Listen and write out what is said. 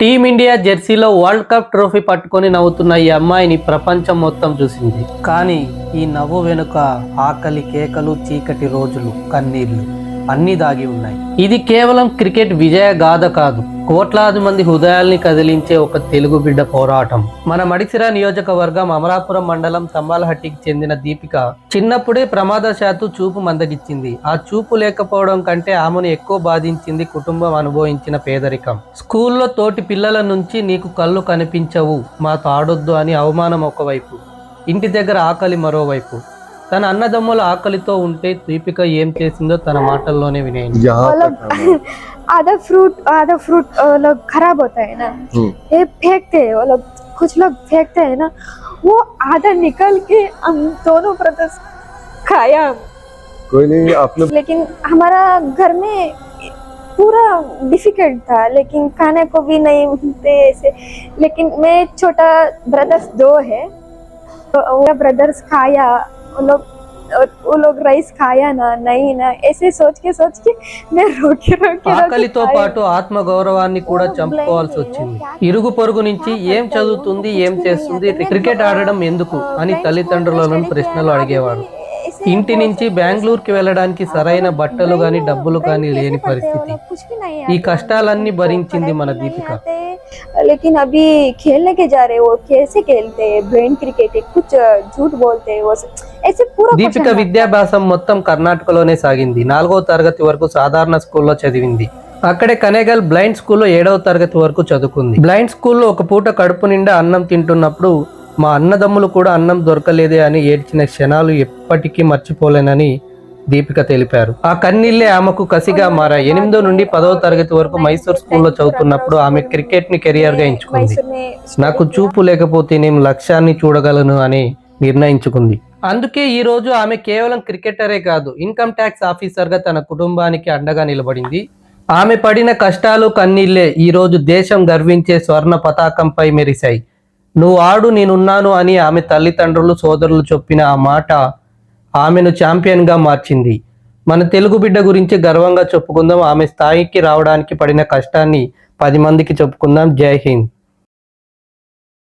Team India జెర్సీలో world cup trophy పట్టుకొని నవ్వుతున్న ఈ అమ్మాయిని ప్రపంచం మొత్తం చూసింది. కానీ ఈ నవ్వు వెనుక ఆకలి కేకలు చీకటి రోజులు కన్నీళ్ళు అన్నీ దాగి ఉన్నాయి. ఇది కేవలం క్రికెట్ విజయ గాథ కాదు. కోట్లాది మంది హృదయాల్ని కదిలించే ఒక తెలుగు బిడ్డ పోరాటం. మన మడిసిరా నియోజకవర్గం అమరాపురం మండలం తంబాలహట్టికి చెందిన దీపిక చిన్నప్పుడే ప్రమాదశాత్తు చూపు మందగిచ్చింది ఆ చూపు లేకపోవడం కంటే ఆమెను ఎక్కువ బాధించింది కుటుంబం అనుభవించిన పేదరికం. స్కూల్లో తోటి పిల్లల నుంచి నీకు కళ్ళు కనిపించవు. మాతో ఆడొద్దు అని అవమానం ఒకవైపు. ఇంటి దగ్గర ఆకలి మరోవైపు. తన అన్నదమ్ముల ఆకలితో ఉంటే దీపిక ఏం చేసిందో తన మాటల్లోనే వినేయండి यहाँ वो तक लोग आना आधा फ्रूट आधा फ्रूट वो लोग खराब होता है ना हम्म, ये फेंकते हैं वो लोग कुछ लोग फेंकते हैं ना वो आधा निकल के हम दोनों ब्रदर्स खाया कोई नहीं आपने लेकिन हमारा घर में पूरा डिफिकल्ट था लेकिन खाने को भी नहीं मिलते ऐसे लेकिन मैं छोटा ब्रदर्स दो है तो वो ब्रदर्स खाया वो लोग वो लोग राइस खाया ना नहीं ना ऐसे सोच के सोच के मैं रोके रोके ఆకలితో పాటు ఆత్మ గౌరవాన్ని కూడా చంపుకోవాల్సి వచ్చింది ఇరుగు పొరుగు నుంచి ఏం చదువుతుంది ఏం చేస్తుంది క్రికెట్ ఆడడం ఎందుకు అని తల్లిదండ్రులను ప్రశ్నలు అడిగేవాడు ఇంటి నుంచి బెంగళూరుకి వెళ్ళడానికి సరైన బట్టలు గాని డబ్బులు గాని లేని పరిస్థితి ఈ కష్టాలన్నీ భరించింది మన దీపిక लेकिन अभी खेलने के जा रहे वो कैसे खेलते हैं ब्रेन क्रिकेट है कुछ झूठ बोलते हैं वो सब- ऐसे पूरा దీపిక question mark। విద్యాభ్యాసం మొత్తం కర్ణాటకలోనే సాగింది నాలుగో తరగతి వరకు సాధారణ స్కూల్లో చదివింది అక్కడే కనేగల్ బ్లైండ్ స్కూల్లో ఏడవ తరగతి వరకు చదువుకుంది బ్లైండ్ స్కూల్లో ఒక పూట కడుపు నిండా అన్నం తింటున్నప్పుడు మా అన్నదమ్ములు కూడా అన్నం దొరకలేదే అని ఏడ్చిన క్షణాలు ఎప్పటికీ మర్చిపోలేనని దీపిక తెలిపారు. ఆ కన్నీళ్ళే ఆమెకు కసిగా మారా ఎనిమిదో నుండి పదవ తరగతి వరకు మైసూర్ స్కూల్లో చదువుతున్నప్పుడు ఆమె క్రికెట్ని కెరియర్గా ఎంచుకుంది. నాకు చూపు లేకపోతే నేను లక్ష్యాన్ని చూడగలను అని నిర్ణయించుకుంది. అందుకే ఈ రోజు ఆమె కేవలం క్రికెటరే కాదు ఇన్కమ్ ట్యాక్స్ ఆఫీసర్గా తన కుటుంబానికి అండగా నిలబడింది. ఆమె పడిన కష్టాలు కన్నీళ్ళే ఈ రోజు దేశం గర్వించే స్వర్ణ పతాకంపై మెరిశాయి. నువ్వు ఆడు నేనున్నాను అని ఆమె తల్లిదండ్రులు సోదరులు చెప్పిన ఆ మాట ఆమెను ఛాంపియన్గా మార్చింది. మన తెలుగు బిడ్డ గురించి గర్వంగా చెప్పుకుందాం. ఆమె స్థాయికి రావడానికి పడిన కష్టాన్ని పది మందికి చెప్పుకుందాం. జై హింద్.